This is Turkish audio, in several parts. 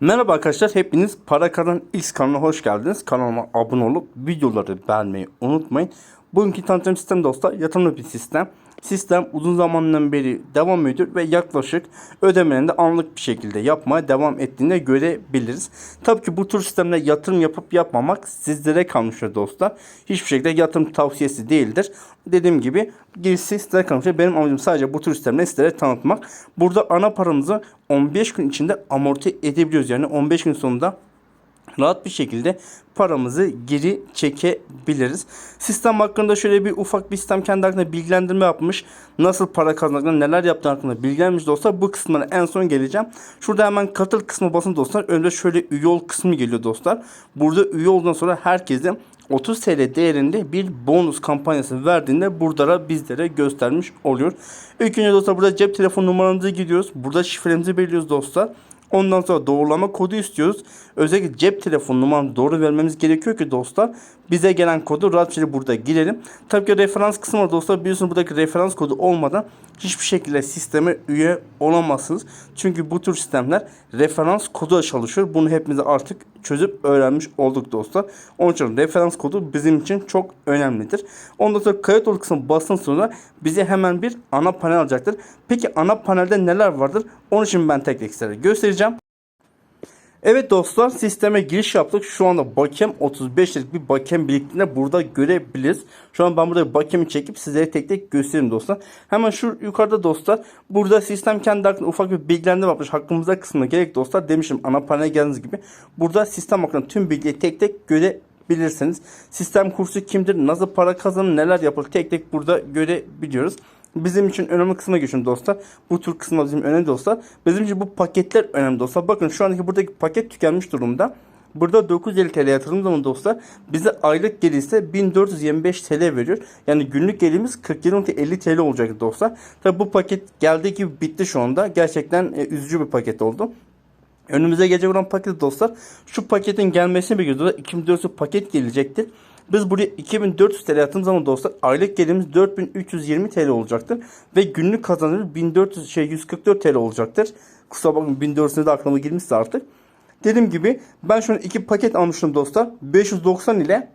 Merhaba arkadaşlar, hepiniz Para Karan X kanalına hoş geldiniz. Kanalıma abone olup videoları beğenmeyi unutmayın. Bugünkü tanıtım sistem dostlar yatırımlı bir sistem. Sistem uzun zamandan beri devam ediyor ve yaklaşık ödemelerini de anlık bir şekilde yapmaya devam ettiğini görebiliriz. Tabii ki bu tür sistemle yatırım yapıp yapmamak sizlere kalmıştır dostlar. Hiçbir şekilde yatırım tavsiyesi değildir. Dediğim gibi gerisi sizlere kalmıştır. Benim amacım sadece bu tür sistemleri sizlere tanıtmak. Burada ana paramızı 15 gün içinde amorti edebiliyoruz. Yani 15 gün sonunda rahat bir şekilde paramızı geri çekebiliriz. Sistem hakkında şöyle bir ufak bir sistem kendi hakkında bilgilendirme yapmış. Nasıl para kazandıklarını neler yaptığı hakkında bilgilenmiş dostlar. Bu kısımlara en son geleceğim. Şurada hemen katıl kısmı basın dostlar. Önde şöyle üye ol kısmı geliyor dostlar. Burada üye olduktan sonra herkese 30 TL değerinde bir bonus kampanyası verdiğinde burada da bizlere göstermiş oluyor. İlk önce dostlar burada cep telefon numaramızı gidiyoruz. Burada şifremizi belirliyoruz dostlar. Ondan sonra doğrulama kodu istiyoruz. Özellikle cep telefonu numaramızı doğru vermemiz gerekiyor ki dostlar bize gelen kodu rahat burada girelim. Tabii ki referans kısmı var dostlar. Biliyorsunuz buradaki referans kodu olmadan hiçbir şekilde sisteme üye olamazsınız. Çünkü bu tür sistemler referans kodu çalışıyor. Bunu hepimiz artık çözüp öğrenmiş olduk dostlar. Onun için referans kodu bizim için çok önemlidir. Ondan sonra kayıt ol kısmı basın sonra bize hemen bir ana panel alacaktır. Peki ana panelde neler vardır? Onun için ben tek tek size göstereceğim. Evet dostlar sisteme giriş yaptık. Şu anda bakem 35 liralık bir bakem biriktiğinde burada görebiliriz. Şu an ben burada bakemi çekip sizlere tek tek göstereyim dostlar. Hemen şu yukarıda dostlar burada sistem kendi hakkında ufak bir bilgilendirme yapmış. Hakkımızda kısmına gerek dostlar demişim ana panele geldiğiniz gibi. Burada sistem hakkında tüm bilgiyi tek tek görebilirsiniz. Sistem kursu kimdir, nasıl para kazanır, neler yapılır tek tek burada görebiliyoruz. Bizim için önemli kısma geçin dostlar. Bu tür kısımlar bizim önemli dostlar. Bizim için bu paketler önemli dostlar. Bakın şu andaki buradaki paket tükenmiş durumda. Burada 950 TL yatırdığım zaman dostlar bize aylık geliri ise 1425 TL veriyor. Yani günlük gelirimiz 47.50 TL olacak dostlar. Tabi bu paket geldiği gibi bitti şu anda. Gerçekten e, üzücü bir paket oldu. Önümüze gelecek olan paket dostlar. Şu paketin gelmesini bekliyoruz. 2400 paket gelecektir. Biz buraya 2400 TL attığımız zaman dostlar aylık gelirimiz 4320 TL olacaktır. Ve günlük kazanımız 1400 şey 144 TL olacaktır. Kusura bakmayın 1400'e de aklıma girmişse artık. Dediğim gibi ben şu an iki paket almıştım dostlar. 590 ile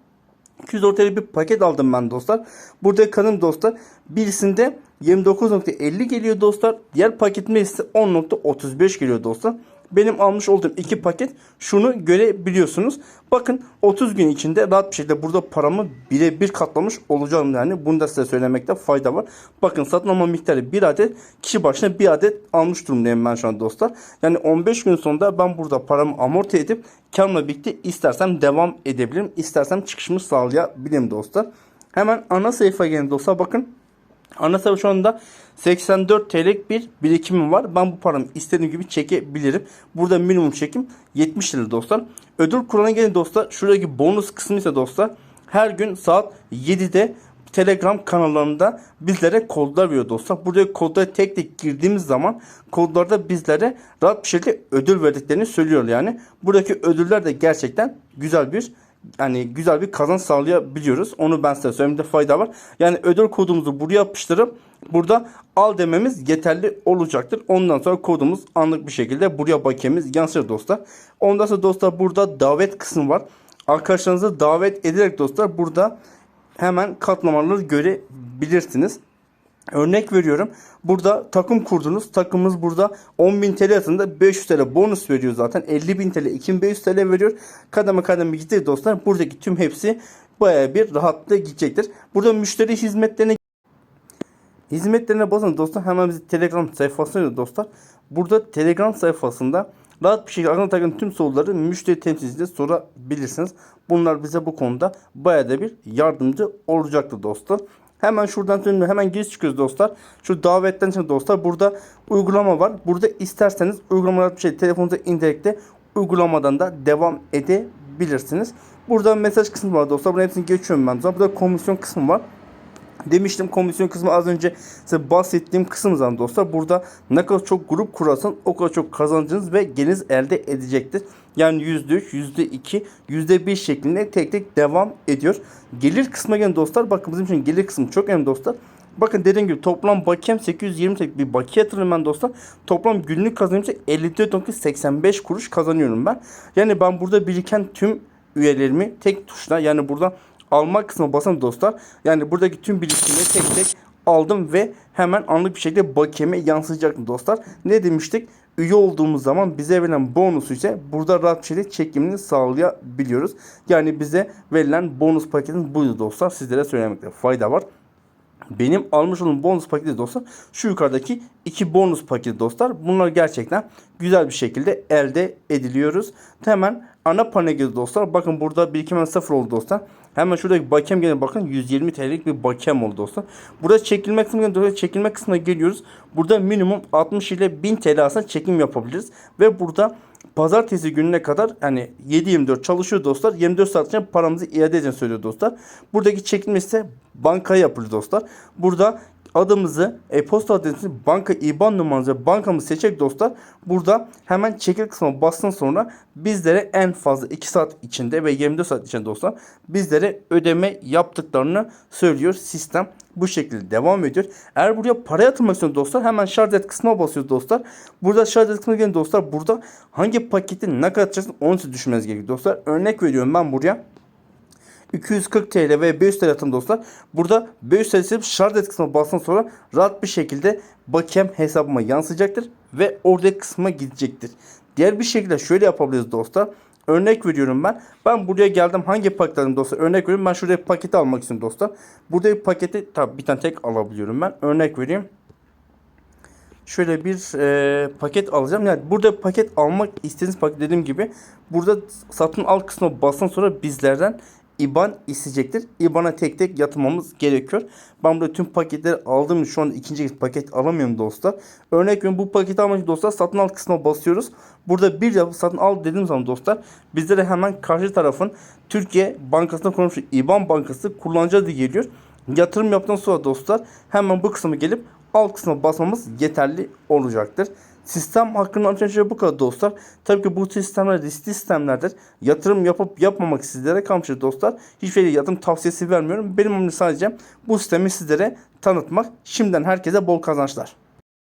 200 TL bir paket aldım ben dostlar. Burada kanım dostlar. Birisinde 29.50 geliyor dostlar. Diğer paketimde ise 10.35 geliyor dostlar. Benim almış olduğum iki paket şunu görebiliyorsunuz. Bakın 30 gün içinde rahat bir şekilde burada paramı birebir katlamış olacağım yani. Bunu da size söylemekte fayda var. Bakın satın alma miktarı bir adet kişi başına bir adet almış durumdayım ben şu an dostlar. Yani 15 gün sonunda ben burada paramı amorti edip karımla birlikte istersem devam edebilirim. istersem çıkışımı sağlayabilirim dostlar. Hemen ana sayfaya gelin dostlar bakın. Sayfa şu anda 84 TL'lik bir birikimim var. Ben bu paramı istediğim gibi çekebilirim. Burada minimum çekim 70 lira dostlar. Ödül kuralına gelin dostlar. Şuradaki bonus kısmı ise dostlar her gün saat 7'de Telegram kanallarında bizlere kodlar veriyor dostlar. Buraya kodları tek tek girdiğimiz zaman kodlarda bizlere rahat bir şekilde ödül verdiklerini söylüyor yani. Buradaki ödüller de gerçekten güzel bir yani güzel bir kazanç sağlayabiliyoruz. Onu ben size söylememde fayda var. Yani ödül kodumuzu buraya yapıştırıp burada al dememiz yeterli olacaktır. Ondan sonra kodumuz anlık bir şekilde buraya bakiyemiz yansır dostlar. Ondan sonra dostlar burada davet kısmı var. Arkadaşlarınızı davet ederek dostlar burada hemen katlamaları görebilirsiniz. Örnek veriyorum. Burada takım kurdunuz. Takımımız burada 10.000 TL atında 500 TL bonus veriyor zaten. 50.000 TL 2500 TL veriyor. Kademe kademe gitti dostlar. Buradaki tüm hepsi baya bir rahatlıkla gidecektir. Burada müşteri hizmetlerine hizmetlerine basın dostlar. Hemen bizi Telegram sayfasına dostlar. Burada Telegram sayfasında rahat bir şekilde aklına tüm soruları müşteri temsilcisine sorabilirsiniz. Bunlar bize bu konuda bayağı da bir yardımcı olacaktır dostlar. Hemen şuradan dönüyor. Hemen giriş çıkıyoruz dostlar. Şu davetten için dostlar burada uygulama var. Burada isterseniz uygulamalar bir şey telefonunuza indirerek uygulamadan da devam edebilirsiniz. Burada mesaj kısmı var dostlar. Bunun hepsini geçiyorum ben. Burada komisyon kısmı var. Demiştim komisyon kısmı az önce size bahsettiğim kısım zaten dostlar. Burada ne kadar çok grup kurarsan o kadar çok kazancınız ve geliniz elde edecektir. Yani %3, %2, %1 şeklinde tek tek devam ediyor. Gelir kısmına gelin dostlar. Bakın bizim için gelir kısmı çok önemli dostlar. Bakın dediğim gibi toplam bakiyem 820 TL bir bakiye yatırıyorum ben dostlar. Toplam günlük kazanım ise 54.85 kuruş kazanıyorum ben. Yani ben burada biriken tüm üyelerimi tek tuşla yani burada almak kısmına basın dostlar. Yani buradaki tüm birikimleri tek tek aldım ve hemen anlık bir şekilde bakiyeme yansıyacaktı dostlar. Ne demiştik? Üye olduğumuz zaman bize verilen bonusu ise burada rahat bir şekilde çekimini sağlayabiliyoruz. Yani bize verilen bonus paketimiz buydu dostlar. Sizlere söylemekte fayda var. Benim almış olduğum bonus paketi dostlar şu yukarıdaki iki bonus paketi dostlar. Bunlar gerçekten güzel bir şekilde elde ediliyoruz. Hemen ana panel dostlar. Bakın burada birikim sıfır oldu dostlar. Hemen şuradaki bakem gene bakın 120 TL'lik bir bakem oldu dostlar. Burada çekilme kısmına çekilme kısmına geliyoruz. Burada minimum 60 ile 1000 TL aslında çekim yapabiliriz. Ve burada pazartesi gününe kadar hani 7-24 çalışıyor dostlar. 24 saat içinde paramızı iade edeceğini söylüyor dostlar. Buradaki çekilme ise bankaya yapılır dostlar. Burada adımızı, e-posta adresimizi, banka IBAN numaramızı, ve bankamızı seçecek dostlar. Burada hemen çekil kısmına bastın sonra bizlere en fazla 2 saat içinde ve 24 saat içinde dostlar bizlere ödeme yaptıklarını söylüyor sistem. Bu şekilde devam ediyor. Eğer buraya para yatırmak istiyorsanız dostlar hemen şarj et kısmına basıyoruz dostlar. Burada şarj et kısmına gelin dostlar. Burada hangi paketi ne kadar atacaksınız onu düşünmeniz gerekiyor dostlar. Örnek veriyorum ben buraya. 240 TL ve 500 TL atın dostlar. Burada 500 TL silip şarj et kısmına bastıktan sonra rahat bir şekilde bakiyem hesabıma yansıyacaktır ve oradaki kısma gidecektir. Diğer bir şekilde şöyle yapabiliriz dostlar. Örnek veriyorum ben. Ben buraya geldim. Hangi paket aldım dostlar? Örnek veriyorum. Ben şuraya paketi almak istiyorum dostlar. Burada bir paketi tabi bir tane tek alabiliyorum ben. Örnek vereyim. Şöyle bir e, paket alacağım. Yani burada paket almak istediğiniz paket dediğim gibi burada satın al kısmına basın sonra bizlerden IBAN isteyecektir. IBAN'a tek tek yatırmamız gerekiyor. Ben burada tüm paketleri için şu anda ikinci paket alamıyorum dostlar. Örnek veriyorum bu paketi almak için dostlar satın al kısmına basıyoruz. Burada bir defa satın al dediğim zaman dostlar bizlere hemen karşı tarafın Türkiye Bankası'nda kurulmuş IBAN Bankası kullanıcı adı geliyor. Yatırım yaptıktan sonra dostlar hemen bu kısmı gelip alt kısma basmamız yeterli olacaktır. Sistem hakkında anlatacağım bu kadar dostlar. Tabii ki bu sistemler riskli sistemlerdir. Yatırım yapıp yapmamak sizlere kalmıştır dostlar. Hiçbir yatırım tavsiyesi vermiyorum. Benim amacım sadece bu sistemi sizlere tanıtmak. Şimdiden herkese bol kazançlar.